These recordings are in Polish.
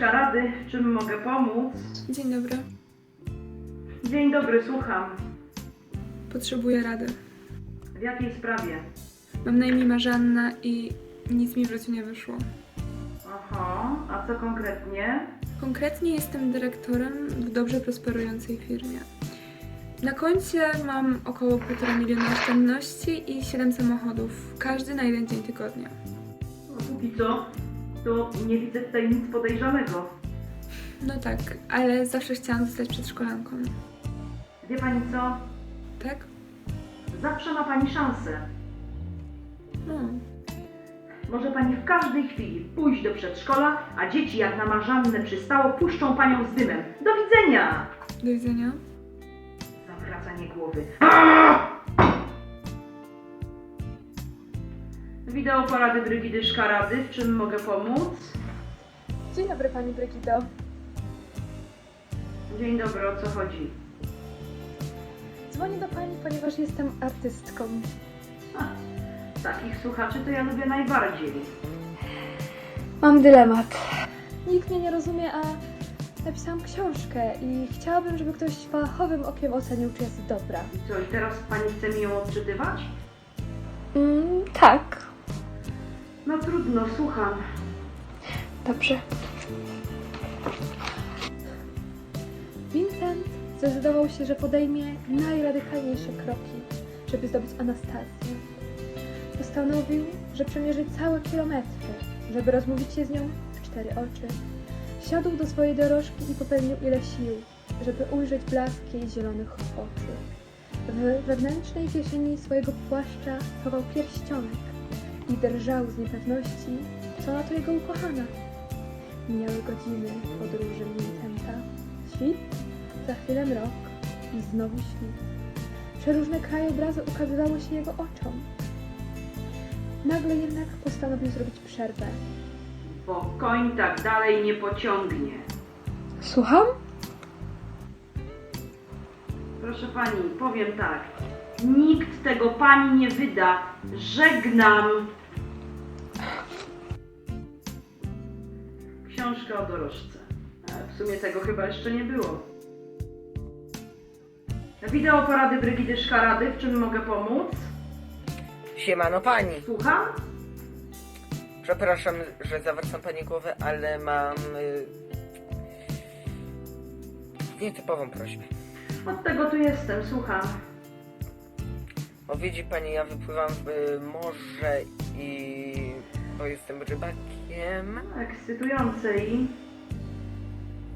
Szkarady, w czym mogę pomóc? Dzień dobry. Dzień dobry, słucham. Potrzebuję rady. W jakiej sprawie? Mam na imię Marzanna i nic mi w życiu nie wyszło. Aha, a co konkretnie? Konkretnie jestem dyrektorem w dobrze prosperującej firmie. Na koncie mam około 1,5 miliona oszczędności i 7 samochodów, każdy na jeden dzień tygodnia. No, póki co, to nie widzę tutaj nic podejrzanego. No tak, ale zawsze chciałam zostać przedszkolanką. Wie pani co? Tak? Zawsze ma pani szansę. No. Może pani w każdej chwili pójść do przedszkola, a dzieci jak na marzannę przystało puszczą panią z dymem. Do widzenia! Do widzenia. Zawracanie głowy. Wideo porady Brygidy Szkarady. W czym mogę pomóc? Dzień dobry Pani Brygido. Dzień dobry, o co chodzi? Dzwonię do Pani, ponieważ jestem artystką. A, takich słuchaczy to ja lubię najbardziej. Mam dylemat. Nikt mnie nie rozumie, a napisałam książkę i chciałabym, żeby ktoś fachowym okiem ocenił, czy jest dobra. I co, i teraz pani chce mi ją odczytywać? Mm, tak. No trudno, słucham. Dobrze. Vincent zdecydował się, że podejmie najradykalniejsze kroki, żeby zdobyć Anastazję. Postanowił, że przemierzy całe kilometry, żeby rozmówić się z nią w cztery oczy. Siadł do swojej dorożki i popełnił ile sił, żeby ujrzeć blask jej zielonych oczu. W wewnętrznej kieszeni swojego płaszcza chował pierścionek i drżał z niepewności, co na to jego ukochana. Mijały godziny podróży Vincenta. Świt, za chwilę mrok i znowu świt. Przeróżne krajobrazy ukazywały się jego oczom. Nagle jednak postanowił zrobić przerwę. Bo koń tak dalej nie pociągnie. Słucham? Proszę pani, powiem tak. Nikt tego pani nie wyda. Żegnam. Książka o dorożce. E, W sumie tego chyba jeszcze nie było. Wideo porady Brygidy Szkarady. W czym mogę pomóc? Siemano pani. Słucham? Przepraszam, że zawracam pani głowę, ale mam y, nietypową prośbę. Od tego tu jestem, słucham. Bo widzi pani, ja wypływam w y, morze i bo jestem rybakiem. Ekscytujące i...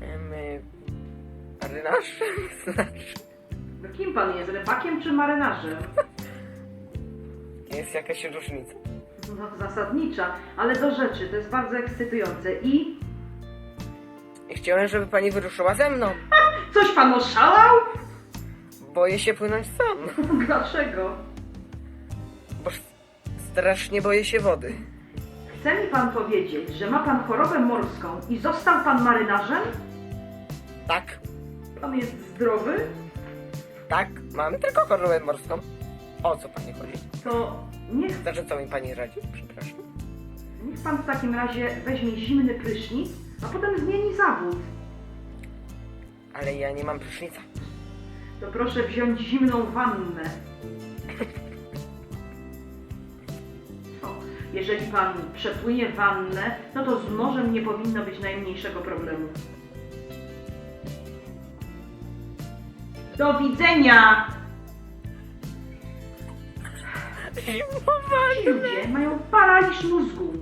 em, y, Marynarzem? Znaczy, Kim pan jest? Rybakiem czy marynarzem? jest jakaś różnica. No, zasadnicza, ale do rzeczy, to jest bardzo ekscytujące. I I chciałem, żeby pani wyruszyła ze mną. coś pan oszalał? Boję się płynąć sam, Dlaczego? bo strasznie boję się wody. Chce mi pan powiedzieć, że ma pan chorobę morską i został pan marynarzem? Tak, Pan jest zdrowy? tak, mam tylko chorobę morską. O co pani chodzi? To niech, Znaczy, co mi pani radzi? Przepraszam. niech pan w takim razie weźmie zimny prysznic, a potem zmieni zawód. Ale ja nie mam prysznica. To proszę wziąć zimną wannę. Jeżeli pan przepłynie wannę, no to z morzem nie powinno być najmniejszego problemu. Do widzenia! Ci ludzie mają paraliż mózgu.